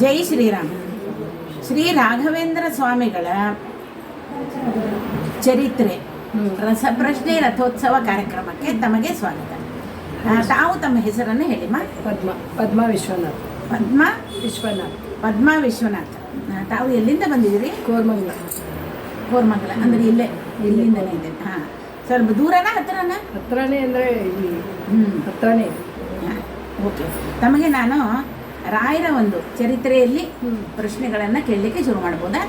ಜೈ ಶ್ರೀರಾಮ. ಶ್ರೀ ರಾಘವೇಂದ್ರ ಸ್ವಾಮಿಗಳ ಚರಿತ್ರೆ ರಸಪ್ರಶ್ನೆ ರಥೋತ್ಸವ ಕಾರ್ಯಕ್ರಮಕ್ಕೆ ತಮಗೆ ಸ್ವಾಗತ. ತಾವು ತಮ್ಮ ಹೆಸರನ್ನು ಮಾ. ಪದ್ಮ ಪದ್ಮ ವಿಶ್ವನಾಥ್. ಪದ್ಮ ವಿಶ್ವನಾಥ್. ಪದ್ಮ ವಿಶ್ವನಾಥ್. ತಾವು ಎಲ್ಲಿಂದ ಬಂದಿದ್ದೀರಿ? ಕೋರ್ಮಂಗಲ. ಕೋರ್ಮಂಗಲ ಅಂದ್ರೆ ಇಲ್ಲೇ ಇಲ್ಲಿಂದನೇ ಇದೆ. ಹಾಂ ಸ್ವಲ್ಪ ದೂರನಾ ಹತ್ರನಾ? ಹತ್ರನೇ ಅಂದರೆ ಇಲ್ಲಿ ಹ್ಞೂ ಹತ್ರನೇ. ಓಕೆ. ತಮಗೆ ನಾನು ರಾಯರ ಒಂದು ಚರಿತ್ರೆಯಲ್ಲಿ. ಪ್ರಶ್ನೆಗಳನ್ನು ಕೇಳಲಿಕ್ಕೆ ಶುರು ಮಾಡ್ಬೋದಾ?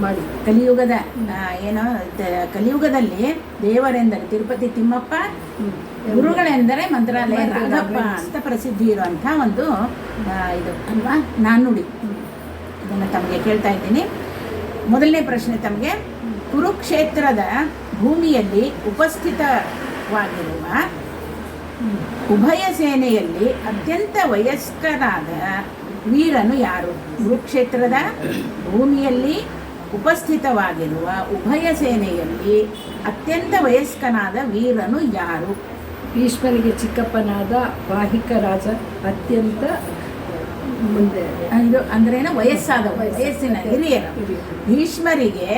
ಮಾಡಿ. ಕಲಿಯುಗದ ಏನೋ ಕಲಿಯುಗದಲ್ಲಿ ದೇವರೆಂದರೆ ತಿರುಪತಿ ತಿಮ್ಮಪ್ಪ ಗುರುಗಳೆಂದರೆ ಮಂತ್ರಾಲಯ ರಾಘಪ್ಪ ಅಂತ ಪ್ರಸಿದ್ಧಿ ಇರುವಂಥ ಒಂದು ಇದು ಅಲ್ವಾ? ನಾನುಡಿ ಇದನ್ನು ತಮಗೆ ಕೇಳ್ತಾ ಇದ್ದೀನಿ. ಮೊದಲನೇ ಪ್ರಶ್ನೆ ತಮಗೆ ಕುರುಕ್ಷೇತ್ರದ ಭೂಮಿಯಲ್ಲಿ ಉಪಸ್ಥಿತವಾಗಿರುವ ಉಭಯ ಸೇನೆಯಲ್ಲಿ ಅತ್ಯಂತ ವಯಸ್ಕರಾದ ವೀರನು ಯಾರು? ಕುರುಕ್ಷೇತ್ರದ ಭೂಮಿಯಲ್ಲಿ ಉಪಸ್ಥಿತವಾಗಿರುವ ಉಭಯ ಸೇನೆಯಲ್ಲಿ ಅತ್ಯಂತ ವಯಸ್ಕನಾದ ವೀರನು ಯಾರು? ಭೀಷ್ಮನಿಗೆ ಚಿಕ್ಕಪ್ಪನಾದ ವಾಹಿಕ ರಾಜ ಅತ್ಯಂತ ಮುಂದೆ. ಇದು ಅಂದ್ರೇನು? ವಯಸ್ಸಾದ ವಯಸ್ಸಿನ ಹಿರಿಯರು. ಭೀಷ್ಮರಿಗೆ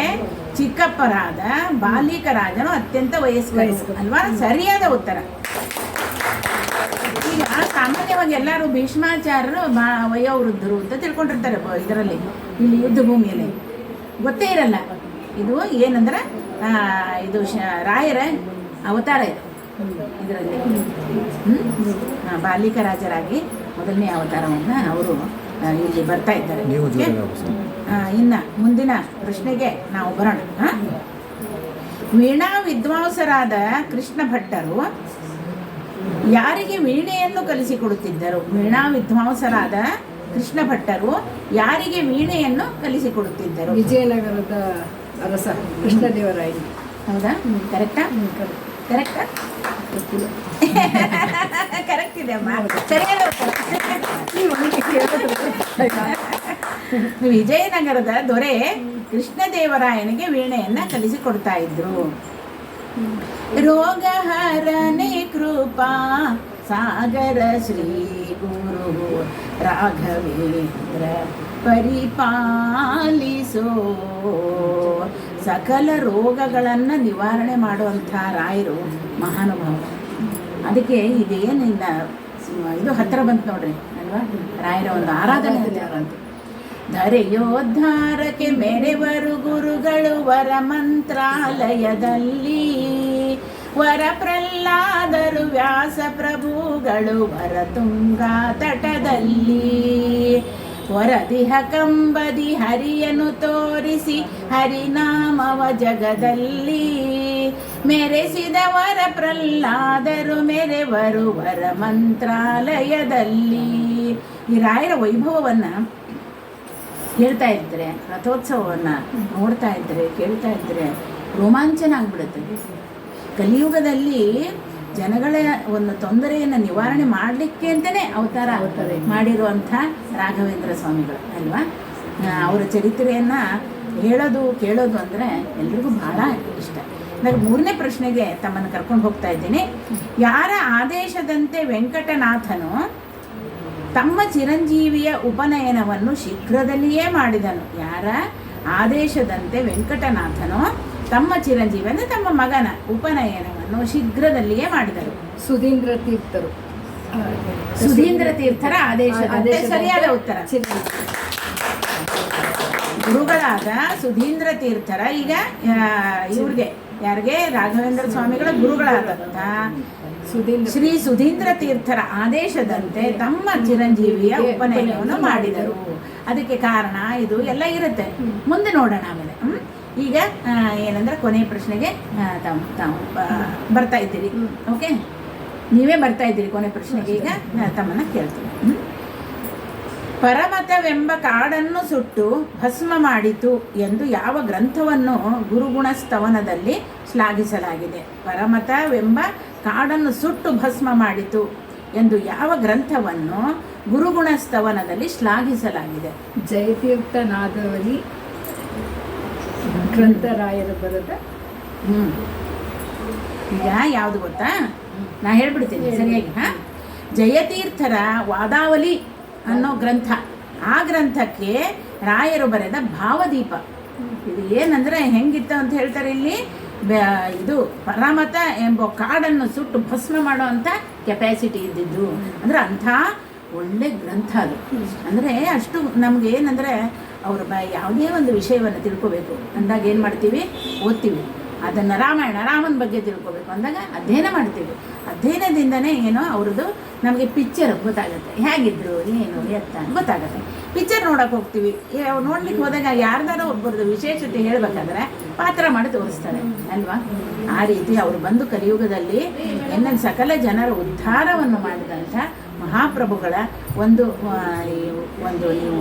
ಚಿಕ್ಕಪ್ಪರಾದ ಬಾಲಿಕ ರಾಜನು ಅತ್ಯಂತ ವಯಸ್ಕ. ಅಲ್ವಾ ಸರಿಯಾದ ಉತ್ತರ. ಈಗ ಸಾಮಾನ್ಯವಾಗಿ ಎಲ್ಲರೂ ಭೀಷ್ಮಾಚಾರ್ಯರು ಬಾ ವಯೋವೃದ್ಧರು ಅಂತ ತಿಳ್ಕೊಂಡಿರ್ತಾರೆ ಇದರಲ್ಲಿ ಇಲ್ಲಿ ಯುದ್ಧ ಭೂಮಿಯಲ್ಲಿ. ಗೊತ್ತೇ ಇರಲ್ಲ. ಇದು ಏನಂದ್ರೆ ಇದು ರಾಯರ ಅವತಾರ ಇದು. ಇದರಲ್ಲಿ. ಹ್ಮ್? ಆ, ಬಾಲಿಕ ರಾಜರಾಗಿ ಮೊದಲನೇ ಅವತಾರವನ್ನು ಅವರು ಇಲ್ಲಿ ಬರ್ತಾ ಇದ್ದಾರೆ. ಇನ್ನ ಮುಂದಿನ ಪ್ರಶ್ನೆಗೆ ನಾವು ಬರೋಣ. ಹಾ? ವೀಣಾ ವಿದ್ವಾಂಸರಾದ ಕೃಷ್ಣ ಭಟ್ಟರು ಯಾರಿಗೆ ವೀಣೆಯನ್ನು ಕಲಿಸಿಕೊಡುತ್ತಿದ್ದರು? ವೀಣಾ ವಿದ್ವಾಂಸರಾದ ಕೃಷ್ಣ ಭಟ್ಟರು ಯಾರಿಗೆ ವೀಣೆಯನ್ನು ಕಲಿಸಿಕೊಡುತ್ತಿದ್ದರು? ವಿಜಯನಗರದ ಅರಸ ಕೃಷ್ಣದೇವರಾಯ ಹೌದಾ? ಕರೆಕ್ಟಾ? ಕರೆಕ್ಟಾ. ಕರೆಕ್ಟ್? ಇದೆ ಅಮ್ಮ. ವಿಜಯನಗರದ ದೊರೆ ಕೃಷ್ಣದೇವರಾಯನಿಗೆ ವೀಣೆಯನ್ನ ಕಲಿಸಿಕೊಡ್ತಾ ಇದ್ರು. ರೋಗ ಹರನೆ ಕೃಪಾ, ಸಾಗರ ಶ್ರೀ ಗುರು ರಾಘವೇಂದ್ರ ಪರಿಪಾಲಿಸೋ. ಸಕಲ ರೋಗಗಳನ್ನು ನಿವಾರಣೆ ಮಾಡುವಂಥ ರಾಯರು ಮಹಾನುಭಾವ ಅದಕ್ಕೆ ಇದೇನಿಂದ ಇದು ಹತ್ತಿರ ಬಂತು ನೋಡ್ರಿ, ಅಲ್ವಾ? ರಾಯರ ಒಂದು ಆರಾಧನೆ ಅಂತ. ಧರೆಯೋದ್ಧಾರಕ್ಕೆ ಮೆರೆವರು ಗುರುಗಳು ವರ ಮಂತ್ರಾಲಯದಲ್ಲಿ ವರ ಪ್ರಹ್ಲಾದರು ವ್ಯಾಸ ಪ್ರಭುಗಳು ವರ ತುಂಗಾ ತಟದಲ್ಲಿ. ವರದಿಹ ಕಂಬದಿ ಹರಿಯನು ತೋರಿಸಿ ಹರಿನಾಮವ ಜಗದಲ್ಲಿ. ಮೆರೆಸಿದವರ ಪ್ರಹ್ಲಾದರು ಮೆರೆವರು ವರ ಮಂತ್ರಾಲಯದಲ್ಲಿ ಈ ರಾಯರ ವೈಭವವನ್ನು ಹೇಳ್ತಾ ಇದ್ದರೆ ರಥೋತ್ಸವವನ್ನು ನೋಡ್ತಾ ಇದ್ರೆ ಕೇಳ್ತಾ ಇದ್ದರೆ ರೋಮಾಂಚನ ಆಗ್ಬಿಡುತ್ತೆ ಕಲಿಯುಗದಲ್ಲಿ ಜನಗಳ ಒಂದು ತೊಂದರೆಯನ್ನು ನಿವಾರಣೆ ಮಾಡಲಿಕ್ಕೆ ಅಂತಲೇ ಅವತಾರ ಆಗುತ್ತದೆ ಮಾಡಿರುವಂಥ ರಾಘವೇಂದ್ರ ಸ್ವಾಮಿಗಳು ಅಲ್ವಾ? ಅವರ ಚರಿತ್ರೆಯನ್ನು ಹೇಳೋದು ಕೇಳೋದು ಅಂದರೆ ಎಲ್ರಿಗೂ ಬಹಳ ಇಷ್ಟ. ನನಗೆ ಮೂರನೇ ಪ್ರಶ್ನೆಗೆ ತಮ್ಮನ್ನು ಕರ್ಕೊಂಡು ಹೋಗ್ತಾ ಇದ್ದೀನಿ. ಯಾರ ಆದೇಶದಂತೆ ವೆಂಕಟನಾಥನು ತಮ್ಮ ಚಿರಂಜೀವಿಯ ಉಪನಯನವನ್ನು ಶೀಘ್ರದಲ್ಲಿಯೇ ಮಾಡಿದನು. ಯಾರ? ಆದೇಶದಂತೆ ವೆಂಕಟನಾಥನು ತಮ್ಮ ಚಿರಂಜೀವಿ ಅಂದರೆ ತಮ್ಮ ಮಗನ ಉಪನಯನವನ್ನು ಶೀಘ್ರದಲ್ಲಿಯೇ ಮಾಡಿದರು. ಸುಧೀಂದ್ರ ತೀರ್ಥರು. ಸುಧೀಂದ್ರ ತೀರ್ಥರ ಆದೇಶ ಸರಿಯಾದ ಉತ್ತರ. ಗುರುಗಳಾದ ಸುಧೀಂದ್ರ ತೀರ್ಥರ ಈಗ ಇವ್ರಿಗೆ ಯಾರಿಗೆ? ರಾಘವೇಂದ್ರ ಸ್ವಾಮಿಗಳ ಗುರುಗಳಾದಂಥ ಸುಧೀಂದ್ರ ಶ್ರೀ ಸುಧೀಂದ್ರ ತೀರ್ಥರ ಆದೇಶದಂತೆ ತಮ್ಮ ಚಿರಂಜೀವಿಯ ಉಪನಯನವನ್ನು ಮಾಡಿದರು. ಅದಕ್ಕೆ ಕಾರಣ ಇದು ಎಲ್ಲ ಇರುತ್ತೆ. ಮುಂದೆ ನೋಡೋಣ ಆಮೇಲೆ. ಹ್ಮ್? ಈಗ ಏನಂದ್ರೆ ಕೊನೆಯ ಪ್ರಶ್ನೆಗೆ ಆ, ತಾವು ತಾವು ಬರ್ತಾ ಇದ್ದೀರಿ. ಓಕೆ? ನೀವೇ ಬರ್ತಾ ಇದ್ದೀರಿ ಕೊನೆ ಪ್ರಶ್ನೆಗೆ ಈಗ. ತಮ್ಮನ್ನ ಕೇಳ್ತೀನಿ. ಹ್ಮ್? ಪರಮತವೆಂಬ ಕಾಡನ್ನು ಸುಟ್ಟು ಭಸ್ಮ ಮಾಡಿತು ಎಂದು ಯಾವ ಗ್ರಂಥವನ್ನು ಗುರುಗುಣ ಸ್ತವನದಲ್ಲಿ ಶ್ಲಾಘಿಸಲಾಗಿದೆ? ಪರಮತವೆಂಬ ಕಾಡನ್ನು ಸುಟ್ಟು ಭಸ್ಮ ಮಾಡಿತು ಎಂದು ಯಾವ ಗ್ರಂಥವನ್ನು ಗುರುಗುಣ ಸ್ತವನದಲ್ಲಿ ಶ್ಲಾಘಿಸಲಾಗಿದೆ. ಜಯತೀರ್ಥ ನಾಗವಲಿ ಗ್ರಂಥರಾಯರ ಬರೆದ ಹ್ಮ್. ಈಗ ಯಾವುದು ಗೊತ್ತಾ? ನಾ ಹೇಳ್ಬಿಡ್ತೀನಿ ಸರಿಯಾಗಿ ಹಾ? ಜಯತೀರ್ಥರ ವಾದಾವಲಿ ಅನ್ನೋ ಗ್ರಂಥ. ಆ ಗ್ರಂಥಕ್ಕೆ ರಾಯರು ಬರೆದ ಭಾವದೀಪ. ಇದು ಏನಂದ್ರೆ ಹೆಂಗಿತ್ತು ಅಂತ ಹೇಳ್ತಾರೆ ಇಲ್ಲಿ? ಇದು ಪರಮತ ಎಂಬ ಕಾಡನ್ನು ಸುಟ್ಟು ಭಸ್ಮ ಮಾಡುವಂಥ ಕೆಪ್ಯಾಸಿಟಿ ಇದ್ದಿದ್ದು. ಅಂದ್ರೆ ಅಂಥ ಒಳ್ಳೆ ಗ್ರಂಥ ಅದು. ಅಂದರೆ ಅಷ್ಟು ನಮ್ಗೆ ಏನಂದರೆ ಅವ್ರ ಬ, ಯಾವುದೇ ಒಂದು ವಿಷಯವನ್ನು ತಿಳ್ಕೋಬೇಕು. ಅಂದಾಗ ಏನು ಮಾಡ್ತೀವಿ? ಓದ್ತೀವಿ. ಅದನ್ನು ರಾಮಾಯಣ, ರಾಮನ ಬಗ್ಗೆ ತಿಳ್ಕೊಬೇಕು. ಅಂದಾಗ ಅಧ್ಯಯನ ಮಾಡ್ತೀವಿ. ಅಧ್ಯಯನದಿಂದನೇ ಏನೋ ಅವ್ರದ್ದು ನಮಗೆ ಪಿಕ್ಚರ್ ಗೊತ್ತಾಗುತ್ತೆ. ಹೇಗಿದ್ರು, ಏನು, ಎತ್ತ ಅಂತ ಗೊತ್ತಾಗುತ್ತೆ. ಪಿಕ್ಚರ್ ನೋಡೋಕೆ ಹೋಗ್ತೀವಿ. ನೋಡ್ಲಿಕ್ಕೆ ಹೋದಾಗ ಯಾರ್ದಾರೋ ಒಬ್ಬರದ್ದು ವಿಶೇಷತೆ ಹೇಳ್ಬೇಕಾದ್ರೆ ಪಾತ್ರ ಮಾಡಿ ತೋರಿಸ್ತಾರೆ, ಅಲ್ವಾ? ಆ ರೀತಿ ಅವರು ಬಂದು ಕಲಿಯುಗದಲ್ಲಿ ಎನ್ನ ಸಕಲ ಜನರ ಉದ್ಧಾರವನ್ನು ಮಾಡಿದಂಥ ಮಹಾಪ್ರಭುಗಳ ಒಂದು ಒಂದು ನೀವು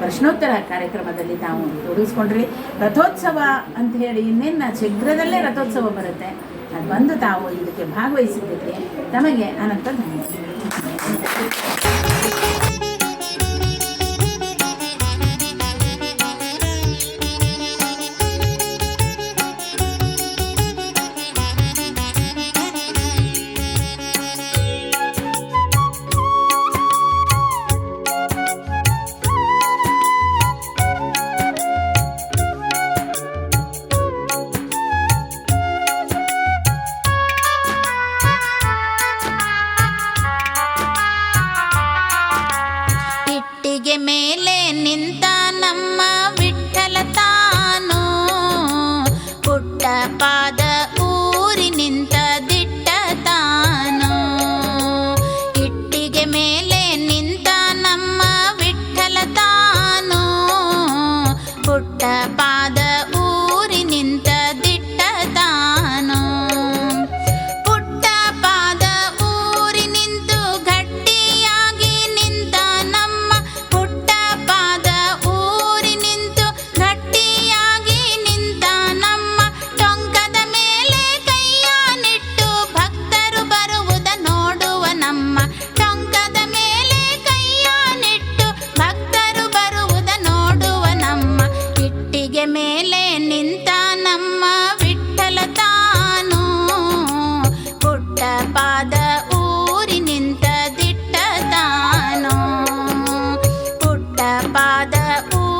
ಪ್ರಶ್ನೋತ್ತರ ಕಾರ್ಯಕ್ರಮದಲ್ಲಿ ತಾವು ತೊಡಗಿಸ್ಕೊಂಡ್ರಿ. ರಥೋತ್ಸವ ಅಂತ ಹೇಳಿ ಇನ್ನೇನು ಶೀಘ್ರದಲ್ಲೇ ರಥೋತ್ಸವ ಬರುತ್ತೆ. ಅದು ಬಂದು ತಾವು ಇದಕ್ಕೆ ಭಾಗವಹಿಸಿದ್ದಕ್ಕೆ ತಮಗೆ ಅನಂತ ಧನ್ಯವಾದ tienen tan أعداؤه